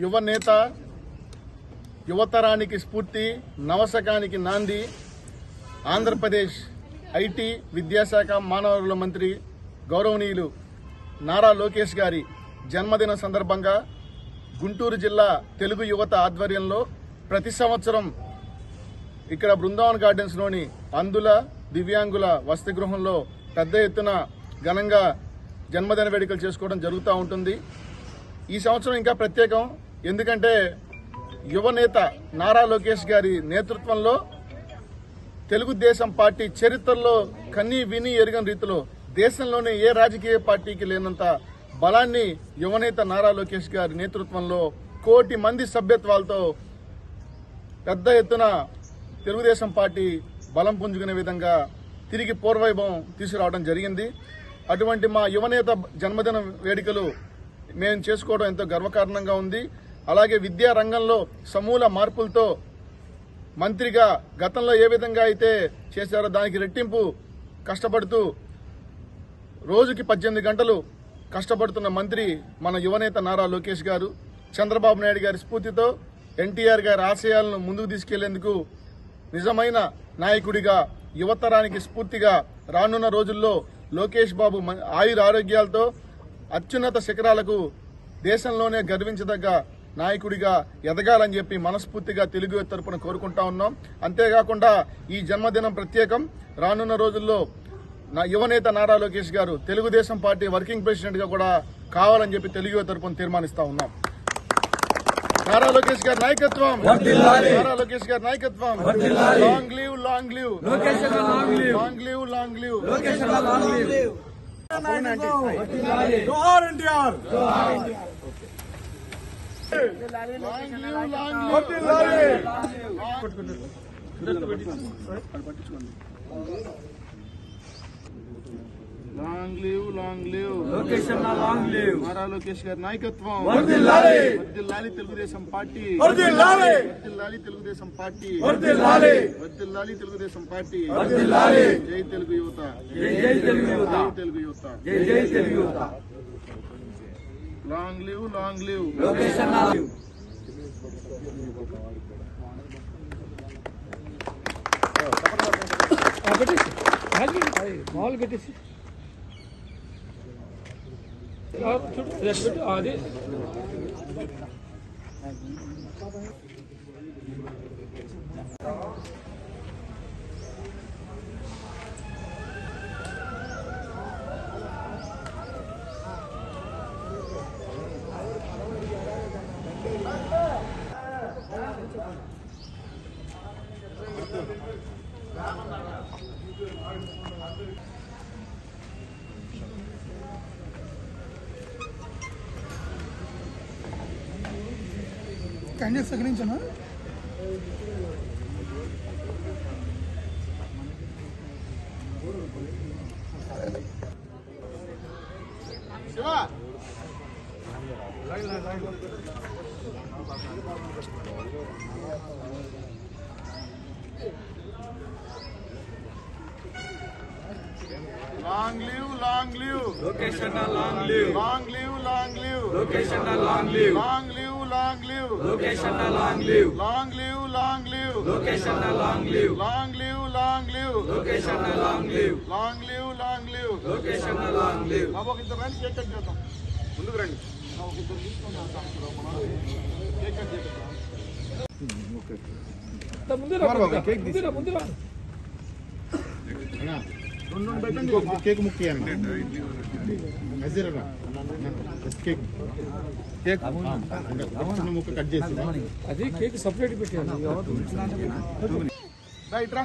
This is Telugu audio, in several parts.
యువ నేత యువతరానికి స్ఫూర్తి నవశకానికి నాంది ఆంధ్రప్రదేశ్ ఐటీ విద్యాశాఖ మానవ మంత్రి గౌరవనీయులు నారా లోకేష్ గారి జన్మదిన సందర్భంగా గుంటూరు జిల్లా తెలుగు యువత ఆధ్వర్యంలో ప్రతి సంవత్సరం ఇక్కడ బృందావన్ గార్డెన్స్లోని అందుల దివ్యాంగుల వసతి గృహంలో పెద్ద ఎత్తున ఘనంగా జన్మదిన వేడుకలు చేసుకోవడం జరుగుతూ ఉంటుంది. ఈ సంవత్సరం ఇంకా ప్రత్యేకం. ఎందుకంటే యువనేత నారా లోకేష్ గారి నేతృత్వంలో తెలుగుదేశం పార్టీ చరిత్రలో కన్నీ విని ఎరుగని రీతిలో దేశంలోనే ఏ రాజకీయ పార్టీకి లేనంత బలాన్ని యువనేత నారా లోకేష్ గారి నేతృత్వంలో కోటి మంది సభ్యత్వాలతో పెద్ద ఎత్తున తెలుగుదేశం పార్టీ బలం పుంజుకునే విధంగా తిరిగి పూర్వవైభవం తీసుకురావడం జరిగింది. అటువంటి మా యువనేత జన్మదిన వేడుకలు మేము చేసుకోవడం ఎంతో గర్వకారణంగా ఉంది. అలాగే విద్యా రంగంలో సమూల మార్పులతో మంత్రిగా గతంలో ఏ విధంగా అయితే చేశారో దానికి రెట్టింపు కష్టపడుతూ రోజుకి పద్దెనిమిది గంటలు కష్టపడుతున్న మంత్రి మన యువనేత నారా లోకేష్ గారు చంద్రబాబు నాయుడు గారి స్ఫూర్తితో ఎన్టీఆర్ గారి ఆశయాలను ముందుకు తీసుకెళ్ళేందుకు నిజమైన నాయకుడిగా యువతరానికి స్ఫూర్తిగా రానున్న రోజుల్లో లోకేష్ బాబు మ- ఆయుర ఆరోగ్యాలతో అత్యున్నత శిఖరాలకు దేశంలోనే గర్వించదగ్గ నాయకుడిగా ఎదగాలని చెప్పి మనస్ఫూర్తిగా తెలుగు తరపున కోరుకుంటా ఉన్నాం. అంతేకాకుండా ఈ జన్మదినం ప్రత్యేకం. రానున్న రోజుల్లో నా యువనేత నారా లోకేష్ గారు తెలుగుదేశం పార్టీ వర్కింగ్ ప్రెసిడెంట్గా కూడా కావాలని చెప్పి తెలుగు తరపున తీర్మానిస్తా ఉన్నాం. నారా లోకేష్ గారి నాయకత్వం. నారా లోకేష్ గారి నాయకత్వం. Long live long live. Long live. Long live long live. जोहार NTR Long live long live location long live Nara Lokesh గారి నాయకత్వం వర్ధిల్లాలి. వర్ధిల్లాలి తెలుగుదేశం పార్టీ వర్ధిల్లాలి. వర్ధిల్లాలి తెలుగుదేశం పార్టీ వర్ధిల్లాలి. వర్ధిల్లాలి తెలుగుదేశం పార్టీ వర్ధిల్లాలి. జై తెలుగు యువత జై జై తెలుగు యువత జై తెలుగు యువత జై జై తెలుగు యువత long live long live location leave పెట్టేసి అది మామూలు పెట్టేసి daha Türk traktörü adi. Thank you. काई सगळींच ना? Long live long live location long live long live long live location ड long live long live Live location long live long live long live location long live long live long live location long live long live long live location long live బాబు ఒక ఇద్దరు రండి కేక్ కట్ చేద్దాం ముందుకు రండి ఆ, ఒక ఇద్దరు తీసుకొని వెళ్తాం ఇప్పుడు మనం. కేక్ కట్ చేద్దాం ముందు కేక్ ముక్కి కేక్ కేక్ ముక్క కట్ చేసి అది కేక్ సపరేట్ పెట్టాను రైట్ రా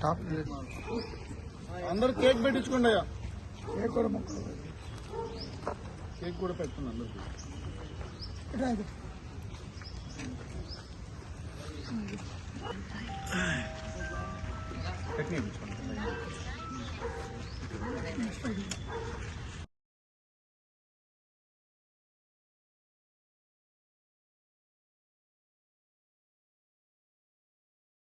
టాప్ అందరూ కేక్ పెట్టించుకోండి అయ్యా ఏ కూర ముక్కలు కేక్ కూడా పెట్టుకున్నాను అందరికీ ఇట్లా ఇది. టెక్నిక్